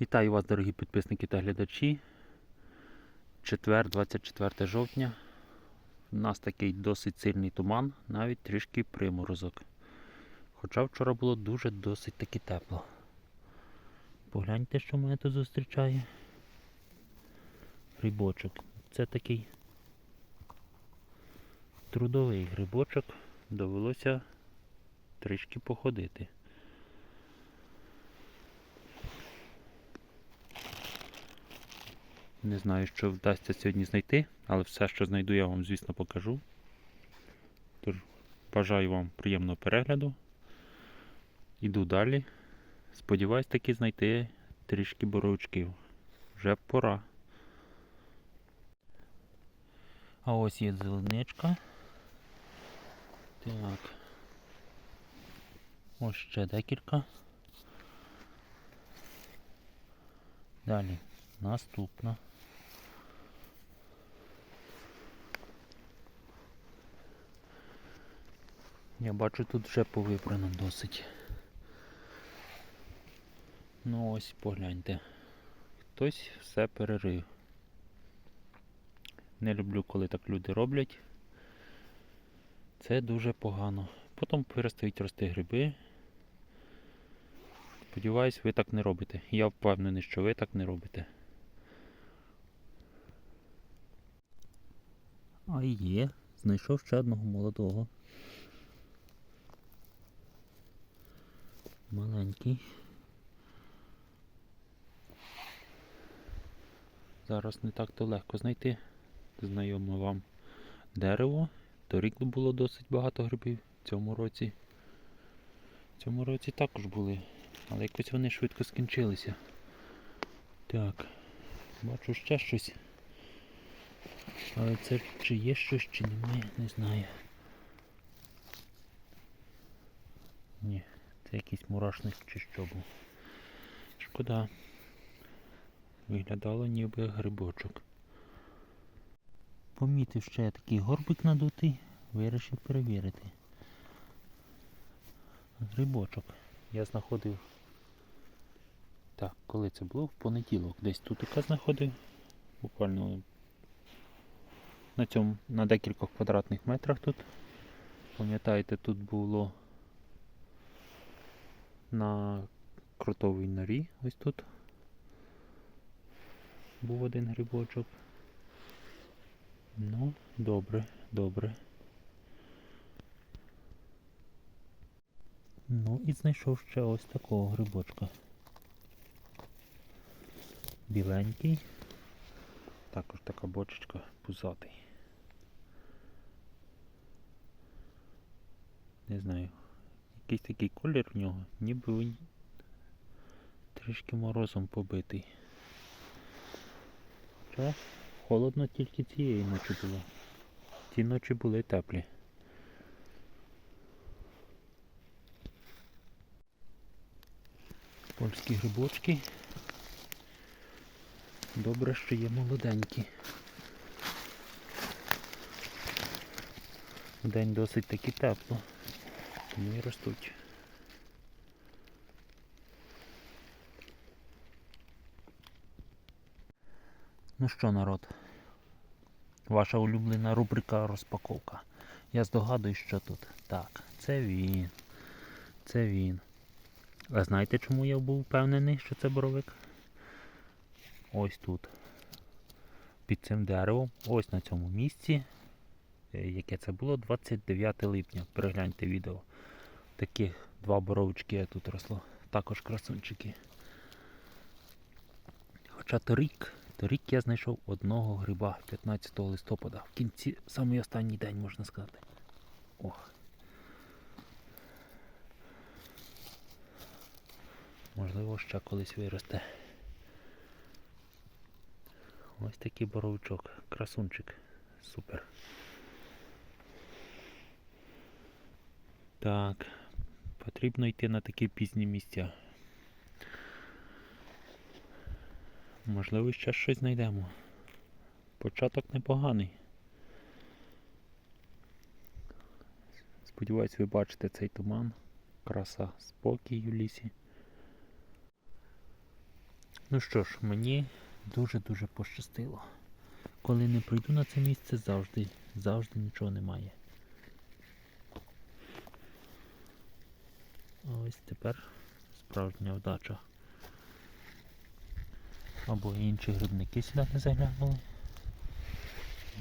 Вітаю вас, дорогі підписники та глядачі. Четвер, 24 жовтня. У нас такий досить сильний туман, навіть трішки приморозок. Хоча вчора було дуже досить таки тепло. Погляньте, що мене тут зустрічає. Грибочок. Це такий трудовий грибочок. Довелося трішки походити. Не знаю, що вдасться сьогодні знайти, але все, що знайду, я вам, звісно, покажу. Тож, бажаю вам приємного перегляду. Іду далі. Сподіваюсь таки знайти трішки боровичків. Вже пора. А ось є зеленичка. Так. Ось ще декілька. Далі. Наступна. Я бачу тут вже повибрано досить. Ну ось погляньте. Хтось все перерив. Не люблю, коли так люди роблять. Це дуже погано. Потім перестають рости гриби. Сподіваюсь, ви так не робите. Я впевнений, що ви так не робите. А є. Знайшов ще одного молодого. Маленький. Зараз не так то легко знайти. Знайоме вам дерево. Торік було досить багато грибів в цьому році. В цьому році також були, але якось вони швидко скінчилися. Так, бачу ще щось. Але це чи є щось, чи немає, не знаю. Ні, це якийсь мурашник чи що був. Шкода. Виглядало ніби грибочок. Помітив ще такий горбик надутий, вирішив перевірити. Грибочок. Я знаходив. Так, коли це було? В понеділок. Десь тут яка знаходив. Буквально на цьому, на декількох квадратних метрах тут. Пам'ятаєте, тут було на кротовій норі, ось тут. Був один грибочок. Ну, добре, добре. Ну і знайшов ще ось такого грибочка. Біленький. Також така бочечка пузатий. Не знаю. Якийсь такий колір в нього, ніби він трішки морозом побитий. Хоча холодно тільки цієї ночі було. Ті ночі були теплі. Польські грибочки. Добре, що є молоденькі. День досить таки тепло, тому і ростуть. Ну що, народ, ваша улюблена рубрика розпаковка. Я здогадуюсь, що тут. Так, це він. Це він. А знаєте, чому я був впевнений, що це боровик? Ось тут. Під цим деревом, ось на цьому місці. Е, Яке це було 29 липня. Перегляньте відео. Таких два боровички тут росло. Також красунчики. Хоча торік, торік я знайшов одного гриба 15 листопада. В кінці, самий останній день можна сказати. Ох. Можливо, ще колись виросте. Ось такий боровичок. Красунчик. Супер. Так. Потрібно йти на такі пізні місця. Можливо, ще щось знайдемо. Початок непоганий. Сподіваюсь, ви бачите цей туман. Краса спокій у лісі. Ну що ж, мені дуже-дуже пощастило. Коли не прийду на це місце, завжди, завжди нічого немає. Ось тепер справжня вдача. Або інші грибники сюди не заглянули.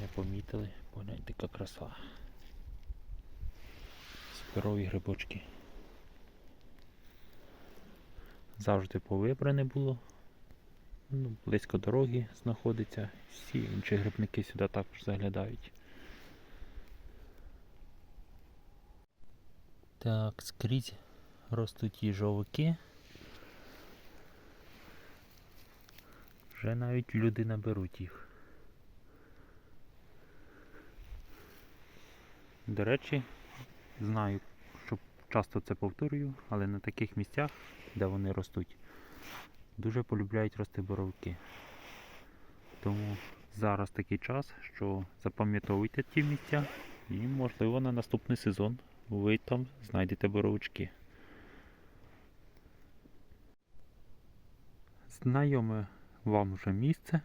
Не помітили. Погляньте, яка краса. Суперові грибочки. Завжди повибране було. Ну, близько дороги знаходиться. Всі інші грибники сюди також заглядають. Так, скрізь ростуть їжовики. Вже навіть люди наберуть їх. До речі, знаю, що часто це повторюю, але на таких місцях, де вони ростуть, дуже полюбляють рости боровики. Тому зараз такий час, що запам'ятовуйте ті місця і можливо на наступний сезон ви там знайдете боровички. Знайоме вам вже місце.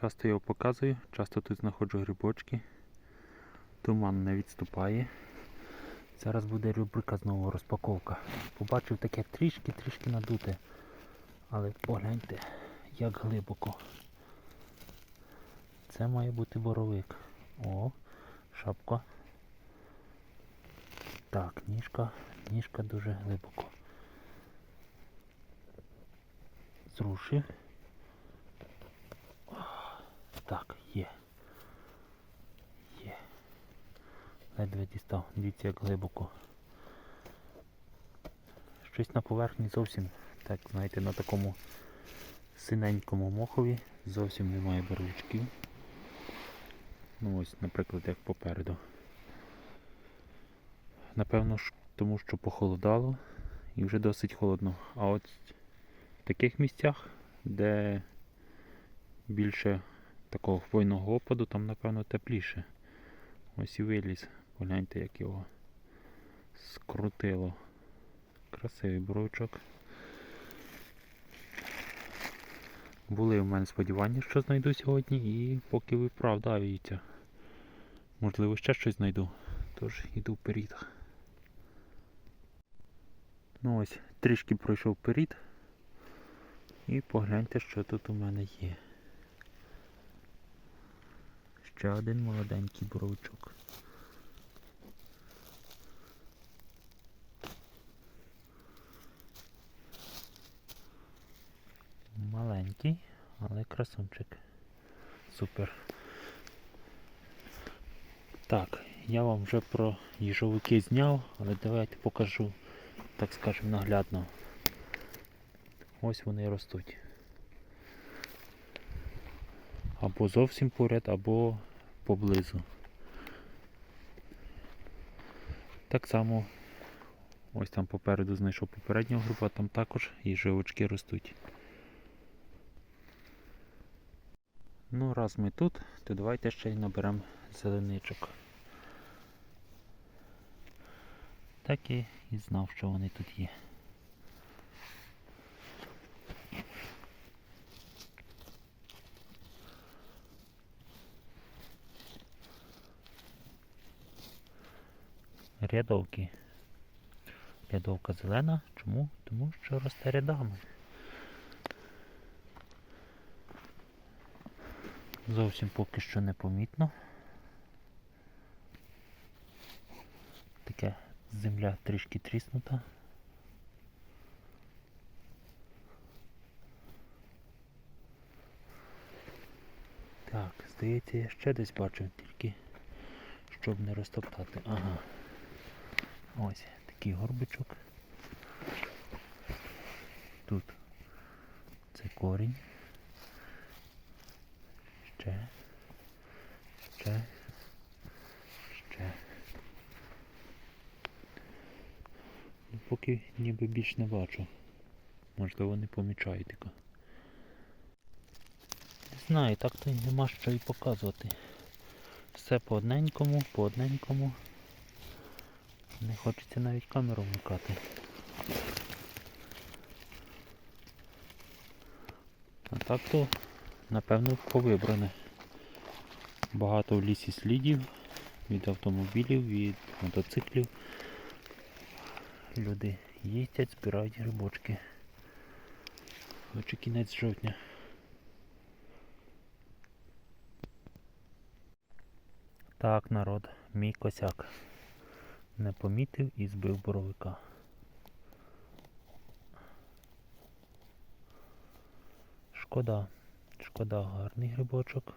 Часто його показую, часто тут знаходжу грибочки. Туман не відступає. Зараз буде рубрика знову розпаковка. Побачив таке трішки-трішки надуте. Але погляньте, як глибоко. Це має бути боровик. О, шапка. Так, ніжка, ніжка дуже глибоко. Зрушив. Так, є. Є. Ледве дістав. Дивіться, як глибоко. Щось на поверхні зовсім, так, знаєте, на такому синенькому мохові зовсім немає боровичків. Ну ось, наприклад, як попереду. Напевно, тому що похолодало і вже досить холодно. А от таких місцях, де більше такого хвойного опаду, там напевно тепліше. Ось і виліз. Погляньте, як його скрутило. Красивий брочок. Були в мене сподівання, що знайду сьогодні, і поки виправдаються. Можливо, ще щось знайду. Тож йду вперед. Ну ось, трішки пройшов вперед. І погляньте, що тут у мене є. Ще один молоденький боровичок. Маленький, але красунчик. Супер. Так, я вам вже про їжовики зняв, але давайте покажу, так скажемо, наглядно. Ось вони ростуть. Або зовсім поряд, або поблизу. Так само ось там попереду знайшов попереднього група, там також їжовички ростуть. Ну, раз ми тут, то давайте ще й наберемо зеленичок. Так і, і знав, що вони тут є. Рядовки. Рядовка зелена. Чому? Тому що росте рядами. Зовсім поки що непомітно. Таке земля трішки тріснута. Так, здається, я ще десь бачив, тільки щоб не розтоптати. Ага. Ось такий горбичок. Тут це корінь. Ще. Ще. Ще. Ну, Поки ніби більш не бачу. Можливо, не помічаю тако. Не знаю, так то й нема що і показувати. Все по одненькому, по одненькому. Не хочеться навіть камеру вмикати. А так то, напевно, повибране. Багато в лісі слідів від автомобілів, від мотоциклів. Люди їздять, збирають грибочки. Хоч кінець жовтня. Так, народ, мій косяк. Не помітив і збив боровика. Шкода. Шкода, гарний грибочок.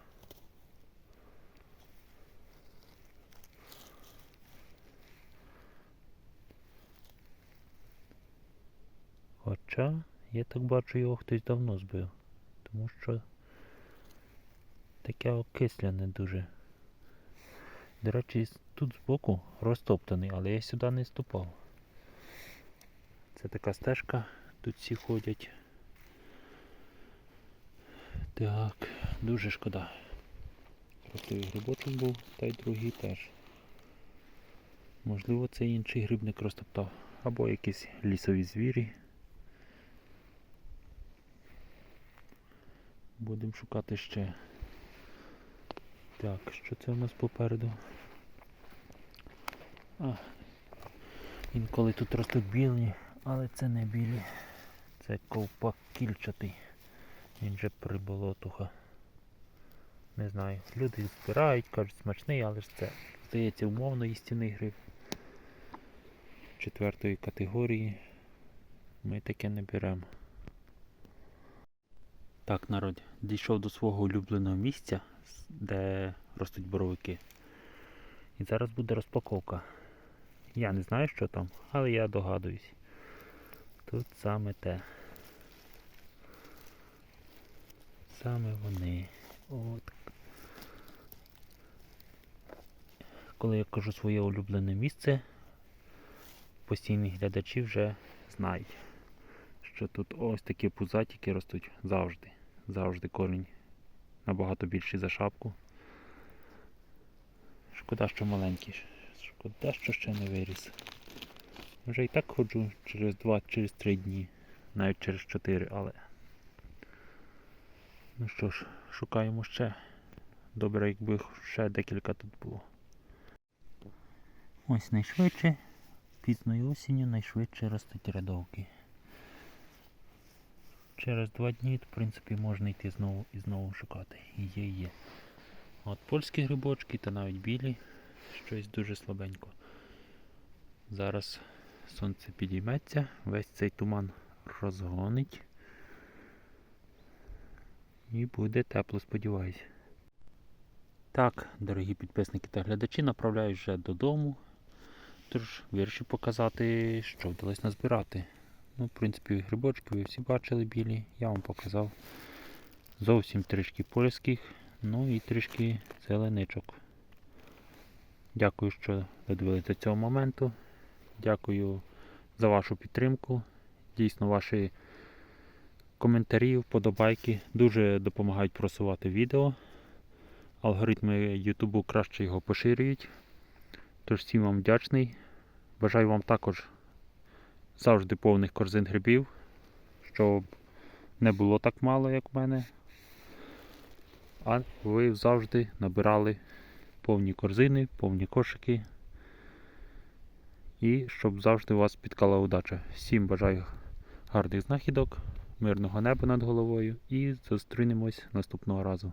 Хоча, я так бачу, його хтось давно збив. Тому що таке окисляне дуже. До речі, тут збоку розтоптаний, але я сюди не ступав. Це така стежка, тут всі ходять. Так, дуже шкода. Красивий грибочок був, та й другий теж. Можливо, це інший грибник розтоптав. Або якісь лісові звірі. Будемо шукати ще. Так, що це у нас попереду? А, інколи тут ростуть білі, але це не білі. Це ковпак кільчатий. Він же приболотуха. Не знаю. Люди збирають, кажуть смачний, але ж це здається умовно їстівний гриб. Четвертої категорії. Ми таке не беремо. Так, народ, дійшов до свого улюбленого місця, де ростуть боровики. І зараз буде розпаковка. Я не знаю, що там, але я догадуюсь. Тут саме те. Саме вони. От. Коли я кажу своє улюблене місце, постійні глядачі вже знають, що тут ось такі пузатики ростуть завжди. Завжди корінь набагато більший за шапку. Шкода, що маленький. Шкода, що ще не виріс. Вже і так ходжу через 2, через 3 дні, навіть через 4, але. Ну що ж, шукаємо ще. Добре, якби ще декілька тут було. Ось найшвидше, пізною осінню найшвидше ростуть рядовки. Через два дні, в принципі, можна йти знову і знову шукати. Є, є. От польські грибочки та навіть білі, щось дуже слабенько. Зараз сонце підійметься, весь цей туман розгонить. І буде тепло, сподіваюся. Так, дорогі підписники та глядачі, направляюсь вже додому. Тож вирішив показати, що вдалося назбирати. Ну, в принципі, грибочки ви всі бачили білі, я вам показав. Зовсім трішки польських, ну і трішки зеленичок. Дякую, що додивились до цього моменту. Дякую за вашу підтримку. Дійсно, ваші коментарі, вподобайки дуже допомагають просувати відео. Алгоритми Ютубу краще його поширюють. Тож всім вам вдячний. Бажаю вам також завжди повних корзин грибів, щоб не було так мало, як в мене. А ви завжди набирали повні корзини, повні кошики. І щоб завжди вас спіткала удача. Всім бажаю гарних знахідок, мирного неба над головою і зустрінемось наступного разу.